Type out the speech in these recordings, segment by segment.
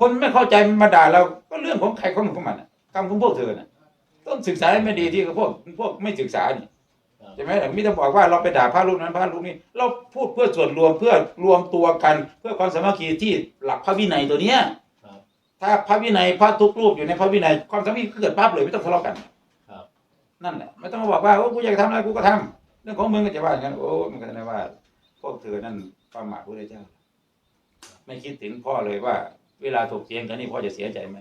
คนไม่เข้าใจมันมาด่าเราก็เรื่องของใครของมันของมันน่ะกรรมของพวกเธอน่ะ ต้องศึกษาให้ไม่ดีที่พวกพวกไม่ศึกษานี่ใช่ไหมล่ะมิจะบอกว่าเราไปด่าพระรูปนั้นพระรูปนี้ เราพูดเพื่อส่วนรวมเพื่อรวมตัวกัน เพื่อความสามัคคีที่หลักพระวินัยตัวเนี้ยครับถ้าพระวินัยพระทุกรูปอยู่ในพระวินัยความสามัคคีเกิดปั๊บเลยไม่ต้องทะเลาะกันครับนั่นแหละไม่ต้องมาบอกว่าโอ้กูอยากทำอะไรกูก็ทำเรื่องของมึงก็จะว่าอย่างนั้นโอ้มันก็จะว่า พวกเธอนั่นประมาทพระเจ้า ไม่คิดถึงพ่อเลยว่า เวลาถกเถียงกันนี่พ่อจะเสียใจไหม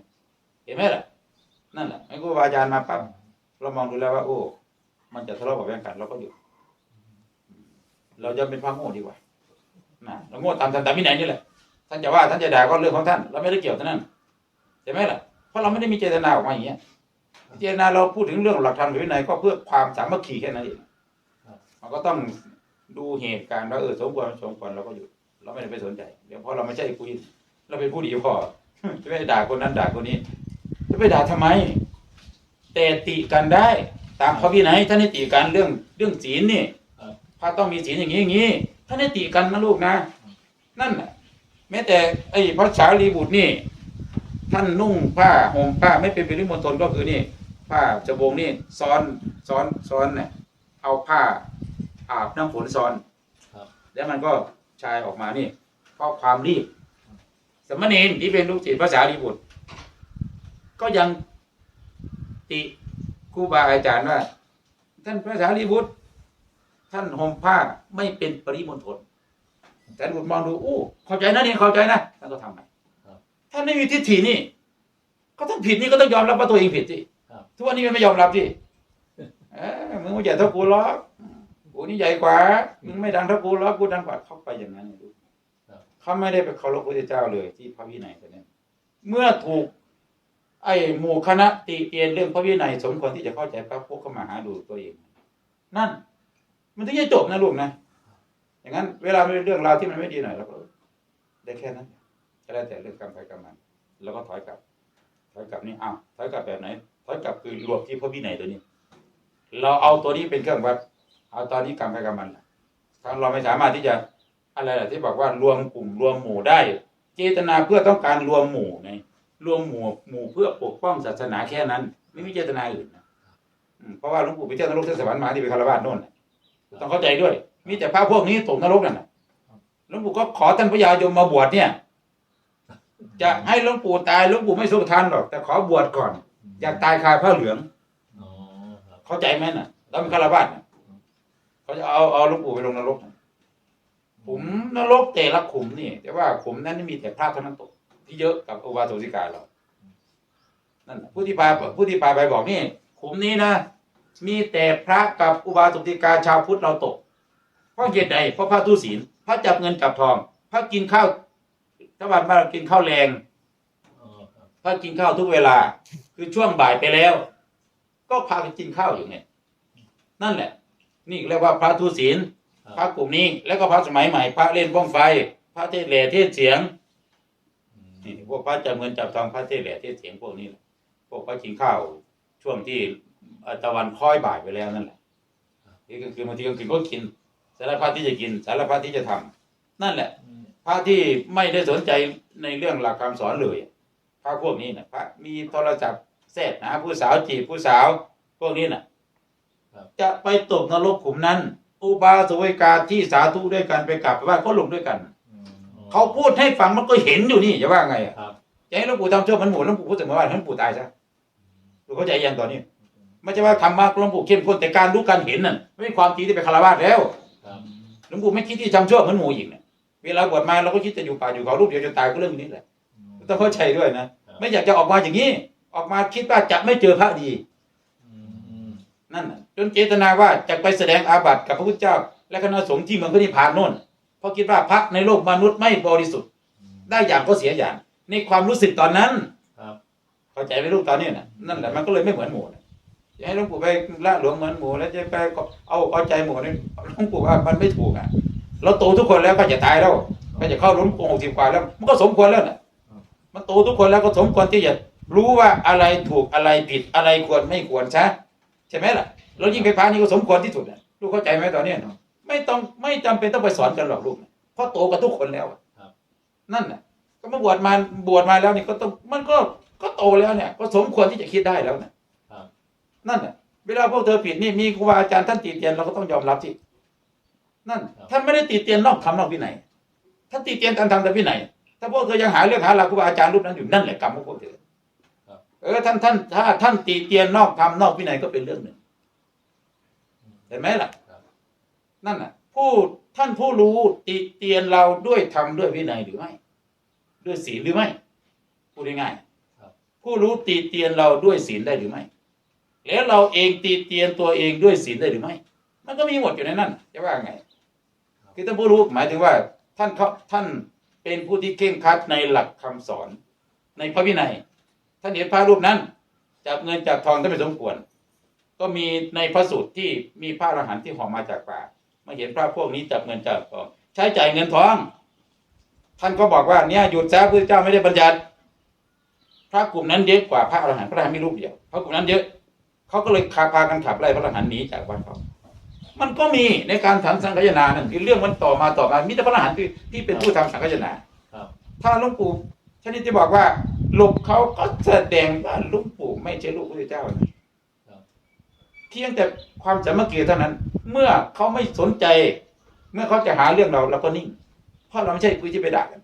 เห็นไหมล่ะ นั่นแหละไอ้ครูบาอาจารย์มาปั๊บเรามองดูแล้วว่า โอ้ มันจะทะเลาะกับแย่งกันเราก็หยุดเราจะเป็นพระโง่ดีกว่านะเราโง่ตามตามตามวินัยนี่แหละท่านจะว่าท่านจะด่าก็เรื่องของท่าน เราไม่ได้เกี่ยวท่านั้นใช่ไหมล่ะเพราะเราไม่ได้มีเจตนาออกมาอย่างเงี้ยเจตนาเราพูดถึงเรื่องหลักธรรมหรือวินัยก็เพื่อความสามัคคีแค่นั้นเองมันก็ต้องดูเหตุการณ์ว่าเออสมควรสมควรเราก็หยุดเราไม่ได้ไปสนใจเดี๋ยวเพราะเราไม่ใช่คุย เราเป็นผู้ดีพอจะไม่ด่าคนนั้นด่าคนนี้จะไปด่าทำไม แต่ติกันได้ ตามพระวินัยท่านให้ติกันเรื่องเรื่องศีลนี่ครับพระต้องมีศีลอย่างนี้อย่างนี้ท่านให้ติกันนะลูกนะ นั่นน่ะแม้แต่ไอ้พระสารีบุตรนี่ ท่านนุ่งผ้าห่มผ้าไม่เป็นปริมณฑลก็คือนี่ผ้าจะบงนี่ซ้อนซ้อนซ้อนเนี่ยเอาผ้าอาบน้ำฝนซ้อนครับแล้วมันก็ชายออกมานี่เพราะความรีบ สมณีนที่เป็นลูกศิษย์พระสารีบุตร ก็ยังติครูบาอาจารย์ว่า ท่านพระสารีบุตร ท่านห่มผ้าไม่เป็นปริมณฑลแต่บุตรมองดูอู้เข้าใจนะนี่เข้าใจนะท่านก็ทำไงครับท่านไม่มีทิฏฐินี่ ก็ต้องผิดนี่ก็ต้องยอมรับว่าตัวเองผิดสิครับทุกวันนี้มันไม่ยอมรับสิเอ้ยมึงไม่ใหญ่เท่ากูหรอกกูนี่ใหญ่กว่ามึงไม่ดังเท่ากูหรอกกูดังกว่าเข้าไปอย่างนั้นเลยดูครับ เขาไม่ได้ไปเคารพพระเจ้าเลย ที่พระวินัยตัวนี้เมื่อถูก ไอ้หมู่คณะติเตียนเรื่องพระวินัยสมควรที่จะเข้าใจพระพวกเข้ามาหาดูตัวเอง นั่น มันถึงจะจบนะลูกนะอย่างนั้น เวลาเป็นเรื่องราวที่มันไม่ดีหน่อยเราก็ได้แค่นั้นก็แล้แต่เรื่องกรรมใครกรรมมันแล้วก็ถอยกลับ ถอยกลับนี่อ้าวถอยกลับแบบไหนถอยกลับคือรวมที่พระวินัยตัวนี้ เราเอาตัวนี้เป็นเครื่องวัดเอาตอนนี้กรรมใครกรรมมันถ้าเราไม่สามารถที่จะ อะไรล่ะที่บอกว่ารวมกลุ่มรวมหมู่ได้ เจตนาเพื่อต้องการรวมหมู่ไงรวมหมู่หมู่เพื่อปกป้องศาสนาแค่นั้น ไม่มีเจตนาอื่นนะอืมเพราะว่าหลวงปู่ไปเที่ยวนรกเทศสวรรค์มาที่เป็นคารวะโน่นน่ะต้องเข้าใจด้วย มีแต่พระพวกนี้ตกนรกนั่นน่ะหลวงปู่ก็ขอท่านพระยายมมาบวชเนี่ย จะให้หลวงปู่ตายหลวงปู่ไม่สู้ทันหรอก แต่ขอบวชก่อน อยากตายคาผ้าเหลืองอ๋อครับเข้าใจไหมน่ะแล้วเป็นคารวะน่ะเขาจะเอาเอาหลวงปู่ไปลงนรกน่ะ ขุมนรกแต่ละขุมนี่ แต่ว่าขุมนั้นมีแต่พระเท่านั้นตก ที่เยอะกับอุบาสกสิกาเรานั่นผู้ที่พาผู้ที่พาไปบอกนี่ขุมนี้นะมีแต่พระกับอุบาสกสิกาชาวพุทธเราตก เพราะเหตุใดเพราะพระทุศีลพระจับเงินจับทองพระกินข้าวถ้าวันมากินข้าวแรงพระกินข้าวทุกเวลา คือช่วงบ่ายไปแล้ว ก็พากันกินข้าวอยู่ไงนั่นแหละ นี่เรียกว่าพระทุศีล พระกลุ่มนี้แล้วก็พระสมัยใหม่ พระเล่นบ้องไฟ พระเทศแหล่เทศเสียงอืมนี่พวกพระจับเงินจับทองพระเทศแหล่เทศเสียงพวกนี้แหละพวกพระกินข้าวช่วงที่เอ่อตะวันคล้อยบ่ายไปแล้วนั่นแหละนี่ก็คือบางทีก็กินก็กินสารพัดที่จะกินสารพัดที่จะทำนั่นแหละอืมพระที่ไม่ได้สนใจในเรื่องหลักคำสอนเลยพระพวกนี้นะพระมีโทรศัพท์แทรกหาผู้สาวจีบผู้สาวพวกนี้นะจะไปตกนรกขุมนั้น อุบาสกวิกาที่สาธุด้วยกันไปกลับไปว่าก็ลงด้วยกันอืมอ๋อเขาพูดให้ฟังมันก็เห็นอยู่นี่จะว่าไงอะครับจะให้หลวงปู่ทำชั่วมันหมู่หลวงปู่พูดเสมอว่าให้หลวงปู่ตายซะหลวงเข้าใจยังตอนนี้ไม่ใช่ว่าทำมากหลวงปู่เข้มข้นแต่การรู้การเห็นน่ะไม่มีความจริงที่เป็นคารวะแล้วครับหลวงปู่ไม่คิดที่ทำชั่วเหมือนหมู่อีกเนี่ยเวลาบวชมาเราก็คิดจะอยู่ป่าอยู่เขารูปเดียวจนตายก็เรื่องนี้แหละอืมต้องเข้าใจด้วยนะไม่อยากจะออกมาอย่างนี้ออกมาคิดว่าจะไม่เจอพระดีอืมอืม นั่นน่ะจนเจตนาว่าจะไปแสดงอาบัติกับพระพุทธเจ้า และคณะสงฆ์ที่เมืองพระนิพพานโน่นเพราะคิดว่าพระในโลกมนุษย์ไม่บริสุทธิ์อืมได้อย่างก็เสียอย่างในความรู้สึกตอนนั้นครับเข้าใจไหมลูกตอนนี้น่ะนั่นแหละมันก็เลยไม่เหมือนหมู่น่ะจะให้หลวงปู่ไปละหลวงเหมือนหมู่แล้วจะไปเอาเอาใจหมู่นี่หลวงปู่ว่ามันไม่ถูกอะเราโตทุกคนแล้วก็จะตายแล้วก็จะเข้าหลวงปู่หกสิบกว่าแล้ว มันก็สมควรแล้วน่ะ มันโตทุกคนแล้วก็สมควรที่จะรู้ว่าอะไรถูกอะไรผิดอะไรควรไม่ควรใช่ ใช่ไหมล่ะแล้วยิ่งไปพานี่ก็สมควรที่สุดน่ะลูกเข้าใจไหมตอนเนี้ยไม่ต้องไม่จำเป็นต้องไปสอนกันหรอกลูกเพราะโตกับทุกคนแล้วอะนั่นน่ะก็ก็มาบวชมาบวชมาแล้วนี่ก็ต้องมันก็ก็โตแล้วเนี่ย ก็สมควรที่จะคิดได้แล้วเนี่ยครับนั่นน่ะเวลาพวกเธอผิดนี่มีครูบาอาจารย์ท่านติเตียนเราก็ต้องยอมรับที่นั่นท่านไม่ได้ติเตียนนอกธรรมนอกวินัยท่านติเตียนการทำแต่วินัยถ้าพวกเธอยังหาเรื่องหาหลักครูบาอาจารย์รูปนั้นอยู่นั่นแหละกรรมของพวกเธอ เออท่านท่านถ้าท่านติเตียนนอกธรรมนอกวินัยก็เป็นเรื่องหนึ่งเห็นไหมล่ะครับนั่นน่ะ ผู้ท่านผู้รู้ติเตียนเราด้วยธรรมด้วยวินัยหรือไม่ ด้วยศีลหรือไม่พูดง่ายๆครับผู้รู้ติเตียนเราด้วยศีลได้หรือไม่ แล้วเราเองติเตียนตัวเองด้วยศีลได้หรือไม่ มันก็มีหมดอยู่ในนั้นจะว่าไงคือท่านผู้รู้หมายถึงว่า ท่านเขาท่านเป็นผู้ที่เข่งครัดในหลักคำสอน ในพระวินัย ท่านเห็นพระรูปนั้นจับเงินจับทองท่านไม่สมควร ก็มีในพระสูตรที่มีพระอรหันต์ที่หอมมาจากป่ามาเห็นพระพวกนี้จับเงินจับทองใช้จ่ายเงินทอง ท่านก็บอกว่าเนี่ยหยุดซะพระเจ้าไม่ได้บัญญัติ พระกลุ่มนั้นเยอะกว่าพระอรหันต์พระอรหันต์มีรูปเดียวพระกลุ่มนั้นเยอะเขาก็เลยพาพากันขับไล่พระอรหันต์หนีจากวัดเขามันก็มีในการทำสังฆยนานั่นคือเรื่องมันต่อมาต่อมามีแต่พระอรหันต์ที่ที่เป็นผู้ทำสังฆยนาครับถ้าหลวงปู่ชนิดที่บอกว่าห ลบเขาก็แสดงว่าหลวงปู่ไม่ใช่ลูกพระเจ้านะครับเพียงแต่ความสามัคคีเท่านั้น เมื่อเขาไม่สนใจ เมื่อเขาจะหาเรื่องเราเราก็นิ่ง เพราะเราไม่ใช่คุยที่ไปด่ากัน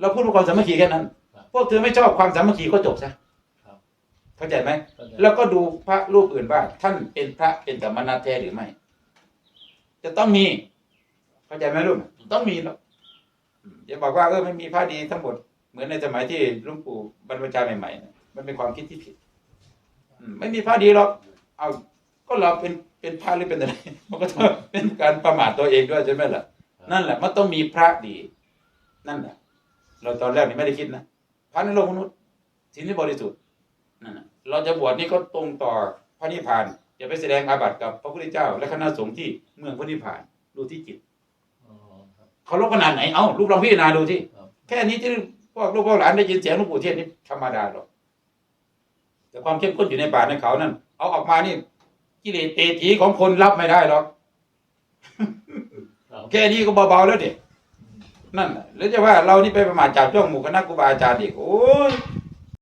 เราพูดว่าความสามัคคีแค่นั้น พวกเธอไม่ชอบความสามัคคีก็จบซะครับเข้าใจไหมเข้าใจแล้วก็ดูพระรูปอื่นว่า ท่านเป็นพระเป็นสมณะแท้หรือไม่ จะต้องมี เข้าใจไหมลูก ต้องมีแล้วอืมอย่าบอกว่าเออไม่มีพระดีทั้งหมด เหมือนในสมัยที่หลุงปู่บรรพชาใหม่ๆนะมันเป็นความคิดที่ผิดอืมไม่มีพระดีหรอก เอาก็เราเป็นเป็นพระหรือเป็นอะไร มันก็ต้องเป็นการประมาทตัวเองด้วยใช่ไหมล่ะ นั่นแหละ มันต้องมีพระดี นั่นแหละ เราตอนแรกนี่ไม่ได้คิดนะพระในโลกมนุษย์สิ่งที่บริสุทธิ์นั่นน่ะเราจะบวชนี่ก็ตรงต่อพระนิพพานอย่าไปแสดงอาบัติกับพระพุทธเจ้า และคณะสงฆ์ที่เมืองพระนิพพานดูที่จิตอ๋อครับเขาลบขนาดไหน เอ้าลูกลองพิจารณาดูที่ครับแค่นี้ที่ พวกลูกพวกหลานได้ยินเสียงหลวงปู่เทศนี่ธรรมดาหรอกแต่ความเข้มข้นอยู่ในป่าในเขานั่นเอาออกมานี่กิเลสเตถีของคนรับไม่ได้หรอกครับแค่นี้ก็เบาๆแล้วเด็กนั่นน่ะแล้วจะว่าเรานี่ไปประมาทจับจ้องหมู่คณะครูบาอาจารย์อีกโอ้ย